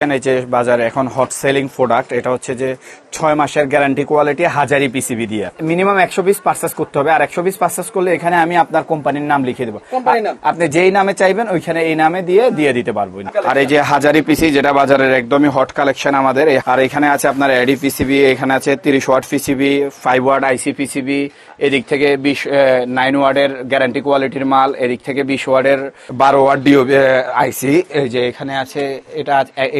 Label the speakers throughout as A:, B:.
A: এখানে যে বাজারে এখন হট সেলিং প্রোডাক্ট এটা হচ্ছে যে ছয় মাসের গ্যারান্টি কোয়ালিটি হাজারি পিসিবি দিয়ে। মিনিমাম একশো পিস পার্সেস করতে হবে আর একশো পিস পার্সেস করলে এখানে আমি আপনার কোম্পানির নাম লিখে দেবো। আপনি যেই নামে চাইবেন ওইখানে এই নামে দিয়ে দিয়ে দিতে পারব আর এই যে হাজারি পিসি যেটা বাজারের একদমই হট কালেকশন আমাদের আর এখানে আছে আপনার এডি পিসিবি এখানে আছে তিরিশ watt PCB five watt IC PCB এদিক থেকে বিশ নাইন ওয়ার্ডের গ্যারান্টি কোয়ালিটির মাল এদিক থেকে বিশ ওয়ার্ডের বারো ওয়াট ডিও আইসি এই যে এখানে আছে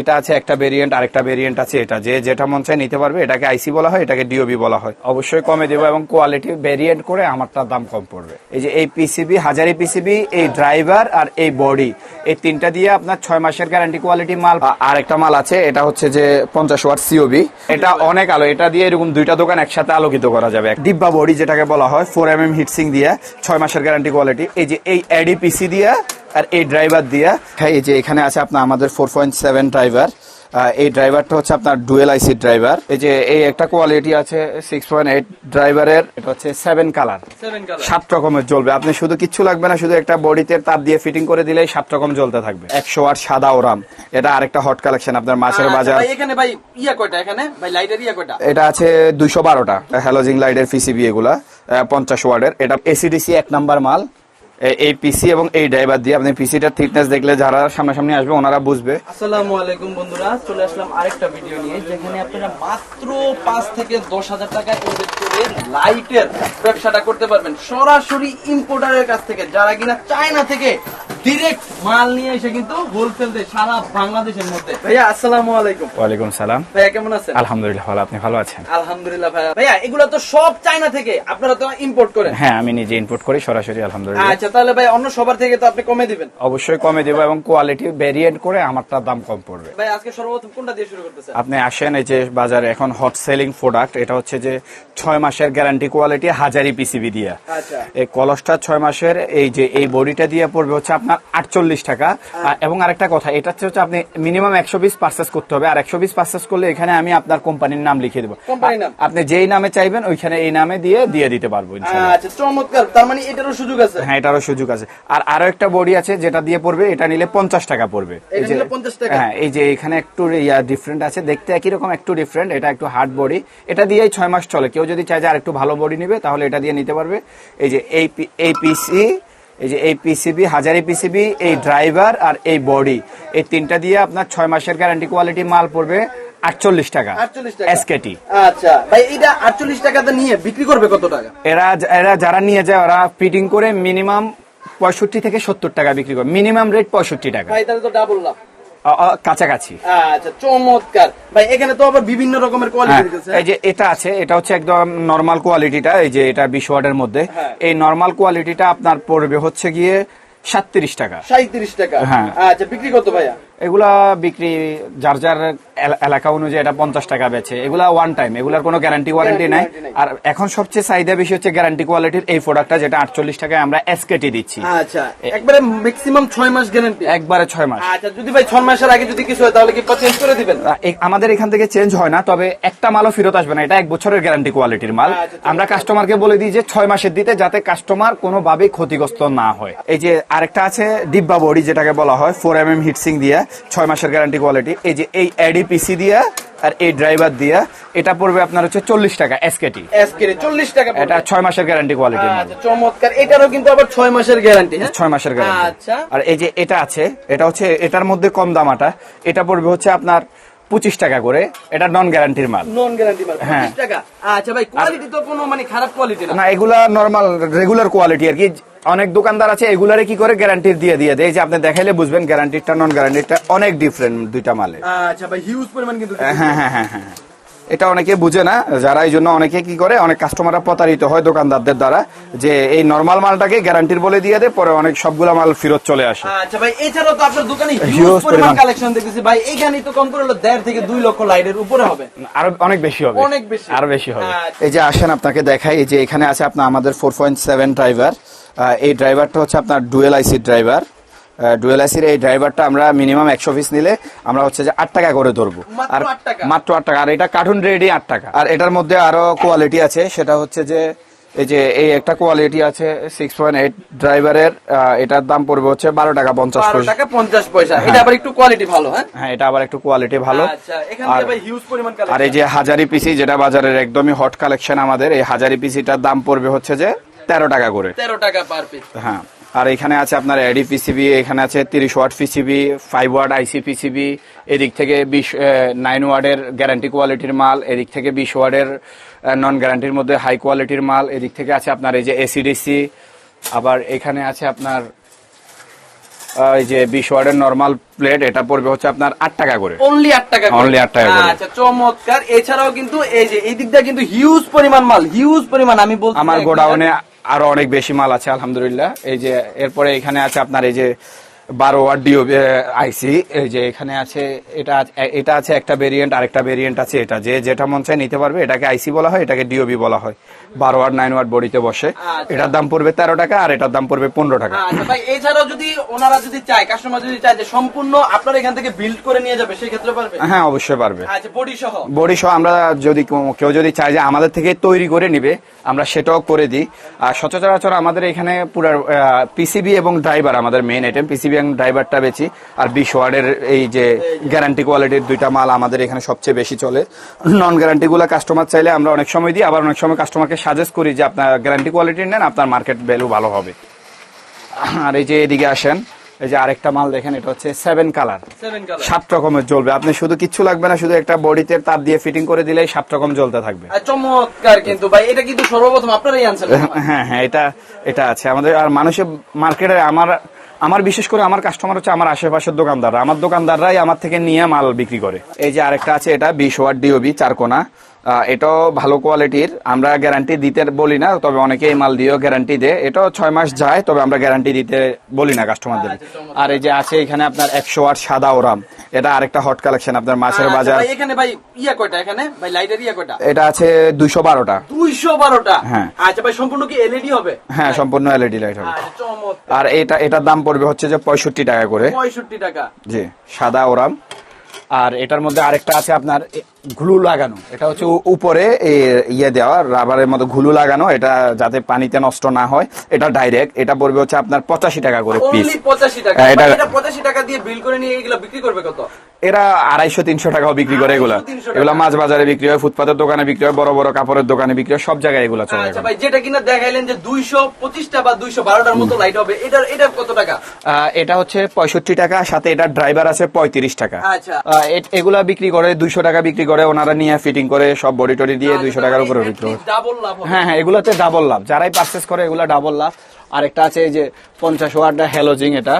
A: এটা এটা আছে, একটা ভেরিয়েন্ট আরেকটা ভেরিয়েন্ট আছে, এটা যে যেটা মন চায় নিতে পারবে, এটাকে আইসি বলা হয়, এটাকে ডিওবি বলা হয়। অবশ্যই কমে দেবো এবং কোয়ালিটি ভেরিয়েন্ট করে আমারটার দাম কম পড়বে। এই যে এই পিসিবি হাজারি পিসিবি এই ড্রাইভার আর এই বডি এই তিনটা দিয়ে আপনার ছয় মাসের গ্যারান্টি কোয়ালিটি মাল। আ- আরেকটা মাল আছে, এটা হচ্ছে যে পঞ্চাশ ওয়াট সিওবি এটা অনেক আলো, এটা দিয়ে এরকম দুইটা দোকান একসাথে আলোকিত করা যাবে। ডিব্বা বডি যেটাকে বলা হয় ফোর এম এম হিটসিং দিয়ে, ছয় মাসের গ্যারান্টি কোয়ালিটি এই যে এই এডি পিসি দিয়ে আর এই ড্রাইভার দিয়ে হ্যাঁ এই যে এখানে আছে আপনার আমাদের ফোর পয়েন্ট সেভেন ড্রাইভার এই ড্রাইভারটা হচ্ছে আপনার ডুয়েল আইসি ড্রাইভার এই যে এই একটা কোয়ালিটি আছে সিক্স পয়েন্ট এইট ড্রাইভারের এটা হচ্ছে সেভেন কালার সাত রকমের জ্বলবে। আপনি শুধু কিচ্ছু লাগবে না শুধু একটা বডিতে তার দিয়ে ফিটিং করে দিলেই সাত রকম জ্বলতে থাকবে। একশো আট সাদা ওরাম। এটা আরেকটা হট কালেকশন আপনার মাছের বাজার।
B: এখানে ভাই ইয়া কয়টা এখানে? ভাই লাইটের ইয়া কয়টা?
A: এটা আছে দুইশো বারোটা হ্যালোজিং লাইটের পিসিবি এগুলা পঞ্চাশ ওয়ার্ডের এটা এসিডিসি এক নাম্বার মাল। এই পিসি এবং এই ড্রাইভার দিয়ে। আপনি পিসিটার থিকনেস দেখলে যারা সামনাসামনি আসবে, ওনারা বুঝবে।
B: আসসালামু আলাইকুম বন্ধুরা, চলে আসলাম আরেকটা ভিডিও নিয়ে, যেখানে আপনারা মাত্র পাঁচ থেকে দশ হাজার টাকা ইনভেস্ট করে লাইটের ব্যবসাটা করতে পারবেন। সরাসরি ইম্পোর্টারের কাছ থেকে, যারা কিনা চায়না থেকে ডিরেক্ট মাল নিয়ে এসে কিন্তু হোলসেল দেয় সারা বাংলাদেশের মধ্যে। ভাইয়া আসসালামু আলাইকুম।
A: ওয়ালাইকুম সালাম।
B: ভাইয়া কেমন আছেন?
A: আলহামদুলিল্লাহ ভালো আপনি ভালো আছেন?
B: আলহামদুলিল্লাহ ভাইয়া। ভাইয়া এগুলো তো সব চায়না থেকে আপনারা তো ইম্পোর্ট করেন।
A: হ্যাঁ আমি নিজে ইনপুট করি সরাসরি আলহামদুলিল্লাহ।
B: আচ্ছা তাহলে ভাই অন্য সবার থেকে তো আপনি কমে দিবেন।
A: অবশ্যই কমে দেবো এবং কোয়ালিটি ভেরিয়েন্ট করে দাম কম পড়বে।
B: ভাই আজকে সর্বপ্রথম কোনটা দিয়ে শুরু করতেছেন
A: আপনি আসেন এই যে বাজারে এখন হট সেলিং প্রোডাক্ট এটা হচ্ছে যে ছয় মাসের গ্যারান্টি কোয়ালিটি হাজারি পিসিবি দিয়ে।
B: আচ্ছা।
A: এই কলসটা ছয় মাসের এই যে এই বডিটা দিয়ে পড়বে হচ্ছে আপনার আটচল্লিশ টাকা। এবং আরেকটা কথা এটা হচ্ছে আপনি মিনিমাম একশো পিস পার্সেস করতে হবে। আর একশো পিস পার্সেস করলে এখানে আমি আপনার কোম্পানির নাম লিখে দেবো। আপনি যেই নামে চাইবেন ওইখানে এই নামে দিয়ে দিয়ে দিতে পারব
B: আচ্ছা চমৎকার। তার মানে এটারও সুযোগ আছে?
A: হ্যাঁ এটারও সুযোগ আছে। আর আরও একটা বডি আছে যেটা দিয়ে পড়বে এটা নিলে পঞ্চাশ টাকা পড়বে। এই
B: এটা
A: যে-
B: নিলে 50 টাকা?
A: হ্যাঁ এই যে এখানে একটু ইয়া ডিফারেন্ট আছে। দেখতে একই রকম একটু ডিফারেন্ট এটা একটু হার্ড বডি এটা দিয়েই ছয় মাস চলে। কেউ যদি চায় যে আর একটু ভালো বডি নেবে তাহলে এটা দিয়ে নিতে পারবে। এই যে এই এই পিসি এই যে এই পিসিবি হাজারি পিসিবি এই ড্রাইভার আর এই বডি এই তিনটা দিয়ে আপনার ছয় মাসের গ্যারান্টি কোয়ালিটি মাল পড়বে আটচল্লিশ টাকা
B: 48 টাকা।
A: এসকেটি
B: আচ্ছা ভাই এটা আটচল্লিশ টাকাতে নিয়ে বিক্রি করবে কত টাকা?
A: এরা এরা যারা নিয়ে যায় ওরা ফিটিং করে মিনিমাম পঁয়ষট্টি থেকে সত্তর টাকা বিক্রি করে মিনিমাম রেট পঁয়ষট্টি টাকা।
B: ভাই তাহলে তো ডাবল লাভ
A: কাছাকাছি।
B: আচ্ছা চমৎকার। ভাই এখানে তো আবার বিভিন্ন রকমের
A: হ্যাঁ,
B: কোয়ালিটি দিতেছে।
A: এই যে এটা আছে এটা হচ্ছে একদম নর্মাল কোয়ালিটিটা এই যে এটা বিশ ওয়ার্ডের মধ্যে।
B: হ্যাঁ।
A: এই নর্মাল কোয়ালিটিটা আপনার পড়বে হচ্ছে গিয়ে সাতত্রিশ টাকা।
B: সাঁত্রিশ টাকা।
A: হ্যাঁ।
B: আচ্ছা বিক্রি করতো ভাইয়া?
A: এগুলা বিক্রি যার যার এলাকা অনুযায়ী এটা পঞ্চাশ টাকা বেচে। এগুলা ওয়ান টাইম এগুলার কোনো গ্যারান্টি ওয়ারেন্টি নাই। আর এখন সবচেয়ে চাহিদা বেশি হচ্ছে গ্যারান্টি কোয়ালিটির এই প্রোডাক্টটা যেটা আটচল্লিশ টাকায় আমরা এসকেটি দিচ্ছি।
B: আচ্ছা একবারে ম্যাক্সিমাম ছয় মাস গ্যারান্টি
A: একবারে ছয় মাস।
B: আচ্ছা যদি ভাই ছয় মাসের আগে যদি কিছু হয় তাহলে কি চেঞ্জ করে দিবেন?
A: আমাদের এখান থেকে চেঞ্জ হয় না তবে একটা মালও ফেরত আসবে না এটা এক বছরের গ্যারান্টি কোয়ালিটির মাল।
B: আচ্ছা,
A: আমরা কাস্টমারকে বলে দিই যে ছয় মাসের দিতে যাতে কাস্টমার কোনোভাবে ক্ষতিগ্রস্ত না হয়। এই যে আরেকটা আছে ডিব্বা বডি যেটাকে বলা হয় ফোর এম এম হিটসিং দিয়ে। ছয় মাসের গ্যারান্টি কোয়ালিটি এই যে এই এডি পিসি দিয়া আর এই ড্রাইভার দিয়া এটা পড়বে আপনার হচ্ছে চল্লিশ টাকা এসকেটি
B: এসকে চল্লিশ টাকা
A: এটা ছয় মাসের গ্যারান্টি কোয়ালিটি
B: আচ্ছা চমৎকার। এটারও কিন্তু আবার ছয় মাসের গ্যারান্টি
A: ছয় মাসের গ্যারান্টি
B: আচ্ছা।
A: আর এই যে এটা আছে এটা হচ্ছে এটার মধ্যে কম দামাটা এটা পড়বে হচ্ছে আপনার পঁচিশ টাকা করে এটা নন গ্যারান্টির মাল।
B: নন গ্যারান্টি মাল
A: হ্যাঁ।
B: 25 টাকা। আচ্ছা ভাই কোয়ালিটি তো কোনো মানে খারাপ কোয়ালিটি না।
A: না এগুলা নর্মাল রেগুলার কোয়ালিটি আর কি। অনেক দোকানদার আছে এগুলারে কি করে গ্যারান্টি দিয়ে দিয়ে দেয়? যে আপনি দেখাইলে বুঝবেন গ্যারান্টিটা নন গ্যারান্টিটা অনেক ডিফারেন্ট দুইটা মালে
B: আচ্ছা ভাই হিউজ পরিমাণ কিন্তু
A: হ্যাঁ হ্যাঁ হ্যাঁ হ্যাঁ হ্যাঁ। এটা অনেকে বুঝে না যারা এই জন্য অনেকে কি করে অনেক কাস্টমাররা প্রতারিত হয় দোকানদারদের দ্বারা যে এই নর্মাল মালটাকে গ্যারান্টির বলে দিয়ে দেয় পরে অনেক সবগুলা মাল ফেরত চলে আসে।
B: আচ্ছা ভাই এছাড়াও তো আপনার দোকানে হিউজ পরিমাণ। কালেকশন দেখতেছি। ভাই এইখানেই তো কম করে হলো দেড় থেকে দুই লক্ষ লাইটের উপরে হবে।
A: আরও অনেক বেশি হবে।
B: অনেক বেশি।
A: আরও বেশি হবে।
B: আচ্ছা।
A: এই যে আসেন আপনাকে দেখাই এই যে এখানে আছে আপনার আমাদের ফোর পয়েন্ট সেভেন ড্রাইভার এই ড্রাইভারটা হচ্ছে আপনার ডুয়েল আইসি ড্রাইভার ডুয়েল আইসির এই ড্রাইভারটা আমরা মিনিমাম একশো পিস নিলে আমরা হচ্ছে যে আট টাকা করে ধরবো। আর মাত্র আট টাকা। আর এটা কার্টুন রেডি আট টাকা। আর এটার মধ্যে আরও কোয়ালিটি আছে সেটা হচ্ছে যে এই যে এই একটা কোয়ালিটি আছে সিক্স পয়েন্ট এইট ড্রাইভারের এটার দাম পড়বে হচ্ছে বারো টাকা পঞ্চাশ পয়সা।
B: টাকা পঞ্চাশ পয়সা। এটা আবার একটু কোয়ালিটি ভালো হ্যাঁ?
A: হ্যাঁ এটা আবার একটু কোয়ালিটি ভালো।
B: আচ্ছা
A: আর এই যে হাজারি পিসি যেটা বাজারের একদমই হট কালেকশন আমাদের এই হাজারি পিসিটার দাম পড়বে হচ্ছে যে তেরো টাকা করে।
B: তেরো টাকা পার পিস
A: হ্যাঁ। আর এখানে আছে আপনার এডি পিসিবি এখানে আছে তিরিশ watt PCB five watt IC PCB এদিক থেকে বিশ নাইন ওয়ার্ডের গ্যারান্টি কোয়ালিটির মাল এদিক থেকে বিশ ওয়ার্ডের নন গ্যারান্টির মধ্যে হাই কোয়ালিটির মাল এদিক থেকে আছে আপনার এই যে এসিডিসি আবার এখানে আছে আপনার এই যে বিশ ওয়ার্ডের নর্মাল প্লেট এটা পড়বে হচ্ছে আপনার আট টাকা করে
B: অনলি আট টাকা।
A: Only আট টাকা।
B: আচ্ছা চমৎকার এছাড়াও কিন্তু এই যে এই দিকটা কিন্তু হিউজ পরিমাণ মাল হিউজ পরিমাণ আমি বলছি
A: আমার গোডাউনে আরও অনেক বেশি মাল আছে আলহামদুলিল্লাহ। এই যে এরপরে এখানে আছে আপনার এই যে বারো ওয়াট ডিও আইসি এই যে এখানে আছে এটা এটা আছে একটা ভেরিয়েন্ট আরেকটা ভেরিয়েন্ট আছে এটা। যে যেটা মন চায় নিতে পারবে এটাকে আইসি বলা হয় এটাকে ডিওবি বলা হয়। বারো ওয়াট নাইন ওয়াট বডিতে বসে।
B: আচ্ছা।
A: এটার দাম পড়বে তেরো টাকা আর এটার দাম পড়বে পনেরো টাকা।
B: আচ্ছা ভাই এছাড়াও যদি ওনারা যদি চায় কাস্টমার যদি চায় যে সম্পূর্ণ আপনার এখান থেকে বিল্ড করে নিয়ে যাবে সেই ক্ষেত্রে পারবে?
A: হ্যাঁ অবশ্যই পারবে।
B: আচ্ছা বডি সহ
A: বডি সহ আমরা যদি কেউ- কেউ যদি চায় যে আমাদের থেকে তৈরি করে নিবে আমরা সেটাও করে দিই। আর সচরাচর আমাদের এখানে পুরো পিসিবি এবং ড্রাইভার আমাদের মেইন আইটেম পিসিবি এবং ড্রাইভারটা বেশি আর বিশ ওয়ার্ডের এই যে গ্যারান্টি কোয়ালিটির দুইটা মাল আমাদের এখানে সবচেয়ে বেশি চলে। নন গ্যারান্টি গুলো কাস্টমার চাইলে আমরা অনেক সময় দিই আবার অনেক সময় কাস্টমারকে সাজেস্ট করি যে আপনার গ্যারান্টি কোয়ালিটি নেন আপনার মার্কেট ভ্যালু ভালো হবে। আর এই যে এদিকে আসেন এই যে আরেকটা মাল দেখেন এটা হচ্ছে সেভেন কালার সাত রকমের জ্বলবে। আপনি শুধু কিচ্ছু লাগবে না শুধু একটা বডিতে তার দিয়ে ফিটিং করে দিলেই সাত রকম জ্বলতে থাকবে।
B: চমৎকার কিন্তু ভাই এটা কিন্তু সর্বপ্রথম আপনারাই আনছেন।
A: হ্যাঁ হ্যাঁ এটা এটা আছে। আমাদের আর মানুষের মার্কেটে আমার আমার বিশেষ করে আমার কাস্টমার হচ্ছে আমার আশেপাশের দোকানদাররা। আমার দোকানদাররাই আমার থেকে নিয়ে মাল বিক্রি করে। এই যে আরেকটা আছে এটা, বিশ ওয়াট ডিওবি চারকোনা এটাও ভালো কোয়ালিটির। আমরা গ্যারান্টি দিতে বলি না তবে অনেকে এই মাল দিয়েও গ্যারান্টি দেয়। এটাও ছয় মাস যায় তবে আমরা গ্যারান্টি দিতে বলি না কাস্টমারদের আর এই যে আছে এখানে আপনার একশো ওয়াট সাদা ওরাম। এটা আরেকটা হট কালেকশন আপনার মাছের
B: আচ্ছা,
A: বাজার।
B: এখানে ভাই ইয়া কয়টা এখানে? ভাই লাইটের ইয়া কয়টা?
A: এটা আছে দুইশো বারোটা।
B: দুইশো বারোটা?
A: হ্যাঁ।
B: আচ্ছা ভাই সম্পূর্ণ কি এলইডি হবে?
A: হ্যাঁ সম্পূর্ণ এলইডি লাইট হবে।
B: আচ্ছা
A: আর এটা এটার দাম পড়বে হচ্ছে যে পঁয়ষট্টি টাকা করে।
B: পঁয়ষট্টি টাকা।
A: জি সাদা ওরাম। আর এটার মধ্যে আরেকটা আছে আপনার ঘুলু লাগানো। এটা হচ্ছে উপরে ইয়ে দেওয়া রাবারের মতো ঘুলু লাগানো। এটা যাতে পানিতে নষ্ট না হয় এটা ডাইরেক্ট এটা পড়বে হচ্ছে আপনার পঁচাশি টাকা করে পিস
B: পঁচাশি টাকা।
A: হ্যাঁ, এটা
B: পঁচাশি টাকা দিয়ে বিল করে নিয়ে এগুলো বিক্রি করবে কত?
A: এরা আড়াইশো তিনশো টাকাও বিক্রি করে এগুলা।
B: 200, 300
A: এগুলা মাছ বাজারে বিক্রি হয় ফুটপাতের দোকানে বিক্রি হয় বড় বড় কাপড়ের দোকানে বিক্রি হয় সব জায়গায় এগুলা চলে
B: আচ্ছা ভাই যেটা কিনা দেখাইলেন যে দুইশো পঁচিশটা বা দুইশো বারোটার মতো লাইট হবে এটার এটা কত টাকা?
A: এটা হচ্ছে পঁয়ষট্টি টাকা সাথে এটা ড্রাইভার আছে পঁয়ত্রিশ টাকা।
B: আচ্ছা।
A: এগুলা বিক্রি করে দুইশো টাকা বিক্রি করে ওনারা নিয়ে ফিটিং করে সব বডি টডি দিয়ে দুইশো টাকার উপরে বিক্রি করে হ্যাঁ। হ্যাঁ এগুলোতে ডাবল লাভ। যারাই পারচেস করে এগুলো ডাবল লাভ। আরেকটা আছে এই যে পঞ্চাশ ওয়ার্ড হ্যালোজিং এটা।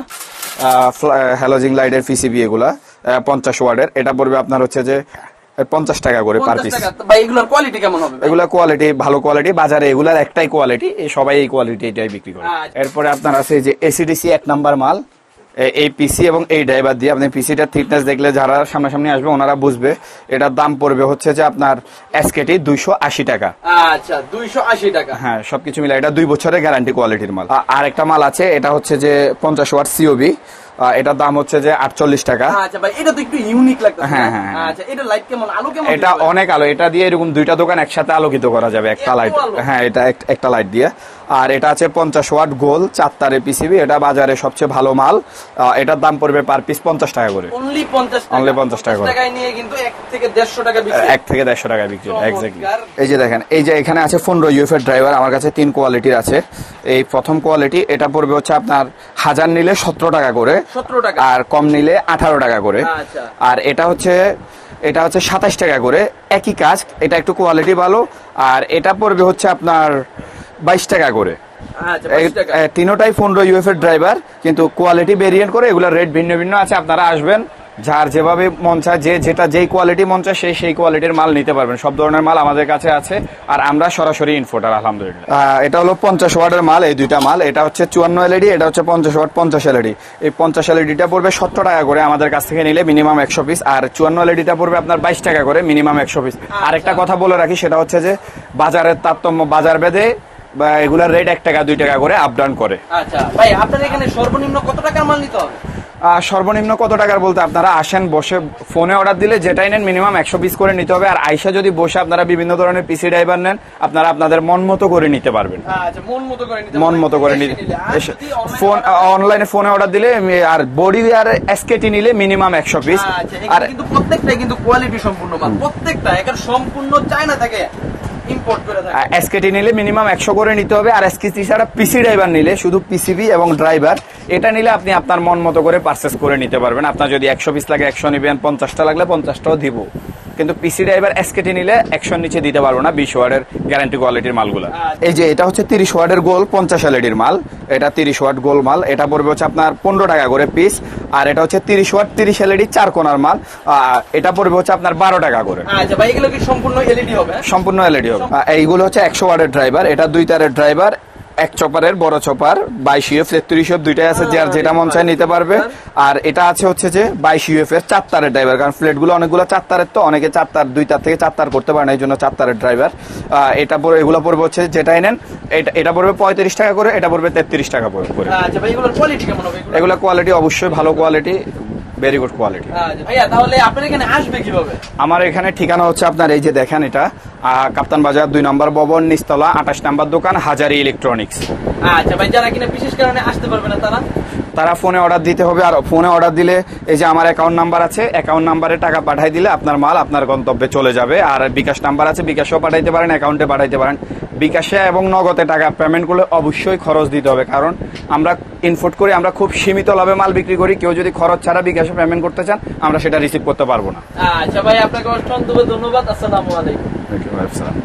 A: হ্যালোজিং লাইটের পিসিবি এগুলা পঞ্চাশ ওয়ার্ডের। এটা পড়বে আপনার হচ্ছে যে পঞ্চাশ টাকা করে পার পিস
B: এগুলোর কোয়ালিটি কেমন হবে ভাই?
A: এগুলা কোয়ালিটি ভালো কোয়ালিটি বাজারে এগুলার একটাই কোয়ালিটি সবাই এই কোয়ালিটি এটাই বিক্রি করে।
B: আচ্ছা।
A: এরপরে আপনার আছে যে এসিডিসি এক নাম্বার মাল। এই পিসি এবং এই ড্রাইভার দিয়ে। আপনি পিসিটার থিকনেস দেখলে যারা সামনাসামনি আসবে ওনারা বুঝবে এটার দাম পড়বে হচ্ছে যে আপনার এসকেটি দুইশো আশি টাকা।
B: আচ্ছা দুইশো আশি টাকা।
A: হ্যাঁ সবকিছু মিলে এটা দুই বছরের গ্যারান্টি কোয়ালিটির মাল। আর একটা মাল আছে এটা হচ্ছে যে পঞ্চাশ ওয়াট সিওবি এটার দাম হচ্ছে যে আটচল্লিশ টাকা।
B: আচ্ছা ভাই এটা তো একটু ইউনিক
A: হ্যাঁ, হ্যাঁ, হ্যাঁ।
B: আচ্ছা এটা লাইট কেমন? আলো কেমন
A: এটা অনেক আলো। এটা দিয়ে এরকম দুইটা দোকান একসাথে আলোকিত করা যাবে একটা লাইট হ্যাঁ এটা এক- একটা লাইট দিয়ে। আর এটা আছে পঞ্চাশ ওয়াট গোল চার তারে পিসিবি এটা বাজারে সবচেয়ে ভালো মাল। এটার দাম পড়বে পার পিস পঞ্চাশ টাকা করে।
B: অনলি পঞ্চাশ
A: Only 50 টাকা করে।
B: নিয়ে কিন্তু এক থেকে দেড়শো টাকা বিক্রি।
A: এক থেকে দেড়শো টাকায় বিক্রি এক্স্যাক্টলি এই যে দেখেন এই যে এখানে আছে পনেরো ইউএফের ড্রাইভার আমার কাছে তিন কোয়ালিটির আছে। এই প্রথম কোয়ালিটি এটা পড়বে হচ্ছে আপনার হাজার নিলে সতেরো টাকা করে।
B: টাকা।
A: আর কম নিলে আঠারো টাকা করে।
B: আচ্ছা।
A: আর এটা হচ্ছে এটা হচ্ছে সাতাশ টাকা করে। একই কাজ এটা একটু কোয়ালিটি ভালো। আর এটা পড়বে হচ্ছে আপনার বাইশ টাকা করে। ফোন তিনোটাই পনেরো ইউএফ এর ড্রাইভার কিন্তু কোয়ালিটি ভেরিয়েন্ট করে এগুলোর রেট ভিন্ন ভিন্ন আছে আপনারা আসবেন। যার যেভাবে মন চায় যে যেটা যেই কোয়ালিটি মন চায় সেই সেই কোয়ালিটির মাল নিতে পারবেন। সব ধরনের মাল আমাদের কাছে আছে। আর আমরা সরাসরি ইনফোটার আলহামদুলিল্লাহ। এটা হলো পঞ্চাশ ওয়াটের মাল এই দুইটা মাল। এটা হচ্ছে চুয়ান্ন এলইডি এটা হচ্ছে পঞ্চাশ ওয়াট পঞ্চাশ এলইডি। এই পঞ্চাশ এলইডিটা পড়বে সত্তর টাকা করে আমাদের কাছ থেকে নিলে মিনিমাম একশো পিস আর চুয়ান্ন এলইডিটা পড়বে আপনার বাইশ টাকা করে মিনিমাম একশো পিস আরেকটা কথা বলে রাখি সেটা হচ্ছে যে বাজারের তারতম্য বাজার বেঁধে বা এগুলার রেট এক টাকা দুই টাকা করে আপ ডাউন করে।
B: আচ্ছা ভাই আপনার এখানে সর্বনিম্ন কত টাকার মাল নিতে হবে?
A: সর্বনিম্ন কত টাকার বলতে আপনারা আসেন বসে ফোনে অর্ডার দিলে যেটাই নেন মিনিমাম একশো পিস করে নিতে হবে। আর আইসা যদি বসে আপনারা বিভিন্ন ধরনের পিসি ড্রাইভার নেন আপনারা আপনাদের মন মতো করে নিতে পারবেন।
B: আচ্ছা মন মতো করে নিতে
A: ফোন অনলাইনে ফোনে অর্ডার দিলে আর বডি আর এসকেটি নিলে মিনিমাম একশো পিস
B: আচ্ছা,
A: আর
B: কিন্তু প্রত্যেকটাই কিন্তু কোয়ালিটি সম্পূর্ণ প্রত্যেকটা এখানে সম্পূর্ণ ইম্পোর্ট করে থাকে।
A: এসকেটি নিলে মিনিমাম একশো করে নিতে হবে, আর এসকেটি ছাড়া পিসি ড্রাইভার নিলে শুধু পিসিবি এবং ড্রাইভার এটা নিলে আপনি আপনার মন মতো করে পারচেস করে নিতে পারবেন। আপনার যদি একশো পিস লাগে, একশো নিবেন, পঞ্চাশটা লাগলে পঞ্চাশটাও দিব। কিন্তু পিসি ড্রাইভার এসকেটি নিলে একশোর নিচে দিতে পারব না বিশ ওয়ার্ডের গ্যারান্টি কোয়ালিটির মালগুলো। এই যে এটা হচ্ছে তিরিশ ওয়ার্ডের গোল পঞ্চাশ এলইডির মাল। এটা তিরিশ ওয়াট গোল মাল এটা পড়বে হচ্ছে আপনার পনেরো টাকা করে পিস আর এটা হচ্ছে তিরিশ ওয়াট তিরিশ এলইডি চার কোনার মাল। আর এটা পড়বে হচ্ছে আপনার বারো টাকা করে।
B: আচ্ছা ভাই এগুলো কি সম্পূর্ণ এলইডি হবে?
A: সম্পূর্ণ এলইডি হবে। এইগুলো হচ্ছে একশো ওয়ার্ডের ড্রাইভার এটা দুই তারের ড্রাইভার এক চপারের বড় চপার বাইশ ইউএফ তেত্রিশ ইউএফ দুইটাই আছে যার যেটা মন চায় নিতে পারবে। আর এটা আছে হচ্ছে যে বাইশ ইউএফ এর চার তারের ড্রাইভার কারণ ফ্লেটগুলো অনেকগুলো চার তারের তো অনেকে চার তার দুই তার থেকে চার তার করতে পারে না এই জন্য চার তারের ড্রাইভার এটা পরে এগুলো পড়বে হচ্ছে যেটাই নেন এটা এটা পড়বে পঁয়ত্রিশ টাকা করে এটা পড়বে তেত্রিশ টাকা করে।
B: আচ্ছা এগুলো?
A: কোয়ালিটি অবশ্যই ভালো কোয়ালিটি ভেরি গুড কোয়ালিটি
B: ভাইয়া তাহলে আপনার এখানে আসবে কীভাবে?
A: আমার এখানে ঠিকানা হচ্ছে আপনার এই যে দেখেন এটা আহ, কাপ্তান বাজার দুই নম্বর ভবন নিস্তলা আঠাশ নম্বর দোকান হাজারি ইলেকট্রনিক্স।
B: আচ্ছা ভাই যারা কিনা বিশেষ কারণে আসতে পারবে না তারা
A: তারা ফোনে অর্ডার দিতে হবে আর ফোনে অর্ডার দিলে এই যে আমার অ্যাকাউন্ট নাম্বার আছে অ্যাকাউন্ট নাম্বারে টাকা পাঠাই দিলে আপনার মাল আপনার গন্তব্যে চলে যাবে। আর বিকাশ নাম্বার আছে বিকাশেও পাঠাইতে পারেন অ্যাকাউন্টে পাঠাইতে পারেন। বিকাশে এবং নগদে টাকা পেমেন্ট করলে অবশ্যই খরচ দিতে হবে। কারণ আমরা ইনফোর্ট করে আমরা খুব সীমিত লাভে মাল বিক্রি করি। কেউ যদি খরচ ছাড়া বিকাশে পেমেন্ট করতে চান আমরা সেটা রিসিভ করতে পারব না।
B: আচ্ছা ভাই আপনাকে অসংখ্য ধন্যবাদ। আসসালামু আলাইকুম।